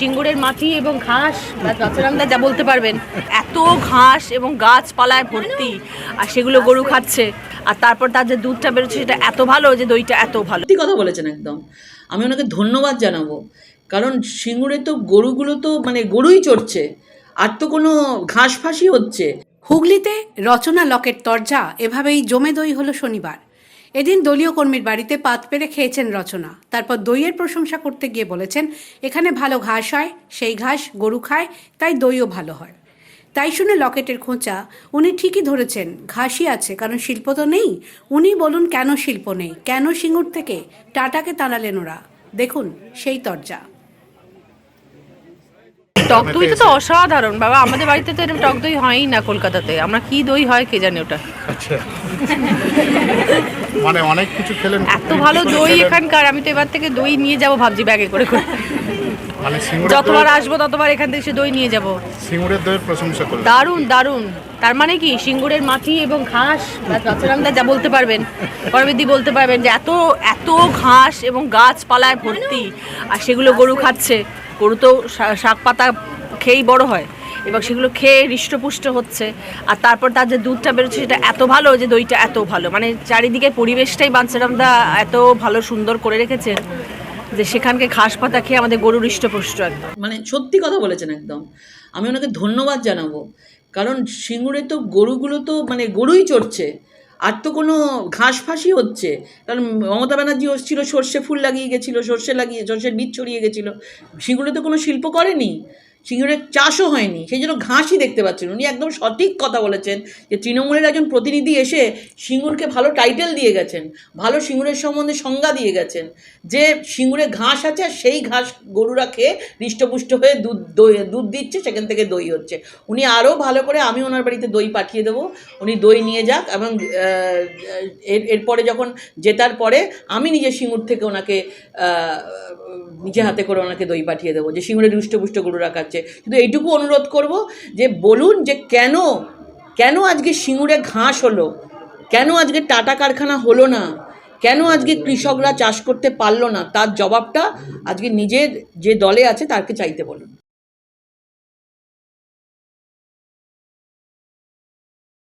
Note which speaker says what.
Speaker 1: সিঙ্গুরের মাটি এবং ঘাস বাচ্চারামদা যা বলতে পারবেন এত ঘাস এবং গাছপালায় ভর্তি। আর সেগুলো গরু খাচ্ছে। আর তারপর তার যে দুধটা বেরোচ্ছে সেটা এত ভালো যে দইটা এত ভালো।
Speaker 2: সত্যি কথা বলেছেন একদম। আমি ওনাকে ধন্যবাদ জানাব। কারণ সিঙ্গুরে তো গরুগুলো তো মানে গরুই চড়ছে। আর তো কোনো ঘাস ফাঁসি হচ্ছে।
Speaker 3: হুগলিতে রচনা লকেট তরজা এভাবেই জমে দই হলো শনিবার। এদিন দলীয় কর্মীর বাড়িতে পাত পেরে খেয়েছেন রচনা। তারপর দইয়ের প্রশংসা করতে গিয়ে বলেছেন এখানে ভালো ঘাস হয় সেই ঘাস গরু খায় তাই দইও ভালো হয়। তাই শুনে লকেটের খোঁচা উনি ঠিকই ধরেছেন ঘাসই আছে কারণ শিল্প তো নেই। উনি বলুন কেন শিল্প নেই? কেন সিঙ্গুর থেকে টাটাকে তাড়ালেন ওরা? দেখুন সেই তরজা।
Speaker 1: টক দইটা তো অসাধারণ বাবা। আমাদের বাড়িতে তো এরকম টক দই হয়ই না কলকাতাতে। আমরা কি দই হয় কে জানে ওটা?
Speaker 4: আচ্ছা। মানে অনেক কিছু খেলেন।
Speaker 1: এত ভালো দই এখানকার আমি তো এবার থেকে দই নিয়ে যাব ভাবছি ব্যাগে করে করে।
Speaker 4: মানে
Speaker 1: যতবার আসব ততবার এখান থেকে সে দই নিয়ে যাব।
Speaker 4: সিঙ্গুরের দইয়ের প্রশংসা করলেন।
Speaker 1: দারুণ দারুণ। তার মানে কি সিঙ্গুরের মাটি এবং ঘাস বাচ্চারামদা যা বলতে পারবেন পরবেদি বলতে পারবেন যে এত এত ঘাস এবং গাছপালায় ভর্তি আর সেগুলো গরু খাচ্ছে। গরু তো শাক পাতা খেয়েই বড় হয়। এবং সেগুলো খেয়ে হৃষ্টপুষ্ট হচ্ছে। আর তারপর তার যে দুধটা বেরোচ্ছে সেটা এত ভালো যে দইটা এত ভালো। মানে চারিদিকে পরিবেশটাই বাঞ্চারামদা এত ভালো সুন্দর করে রেখেছেন যে সেখানকে ঘাস পাতা খেয়ে আমাদের গরু হৃষ্টপুষ্ট একদম।
Speaker 2: মানে সত্যি কথা বলেছেন একদম। আমি ওনাকে ধন্যবাদ জানাব। কারণ সিঙ্গুরে তো গরুগুলো তো মানে গরুই চড়ছে। আর তো কোনো ঘাস ফাঁসি হচ্ছে। কারণ মমতা ব্যানার্জি ছিল, সর্ষে ফুল লাগিয়ে গেছিল, সর্ষে লাগিয়ে, সর্ষের বীজ ছড়িয়ে গেছিল। সিঙ্গুরে তো কোনো শিল্প করেনি। সিঙ্গুরের চাষও হয়নি, সেই জন্য ঘাসই দেখতে পাচ্ছেন। উনি একদম সঠিক কথা বলেছেন যে তৃণমূলের একজন প্রতিনিধি এসে সিঙ্গুরকে ভালো টাইটেল দিয়ে গেছেন, ভালো সিঙ্গুরের সম্বন্ধে সংজ্ঞা দিয়ে গেছেন যে সিঙ্গুরে ঘাস আছে আর সেই ঘাস গরুরা খেয়ে হৃষ্টপুষ্ট হয়ে দুধ দই, দুধ দিচ্ছে, সেখান থেকে দই হচ্ছে। উনি আরও ভালো করে আমি ওনার বাড়িতে দই পাঠিয়ে দেবো, উনি দই নিয়ে যাক এবং এর, এরপরে যখন জেতার পরে আমি নিজে সিঙ্গুর থেকে ওনাকে নিজে হাতে করে ওনাকে দই পাঠিয়ে দেবো যে সিঙ্গুরে হৃষ্টপুষ্ট গরু গরুরা খাচ্ছে কিন্তু এইটুকু অনুরোধ করব যে বলুন যে কেন কেন আজকে সিঙুরে ঘাস হলো? কেন আজকে টাটা কারখানা হলো না? কেন আজকে কৃষকরা চাষ করতে পারল না? তার জবাবটা আজকে নিজের যে দলে আছে তাকে চাইতে বলুন।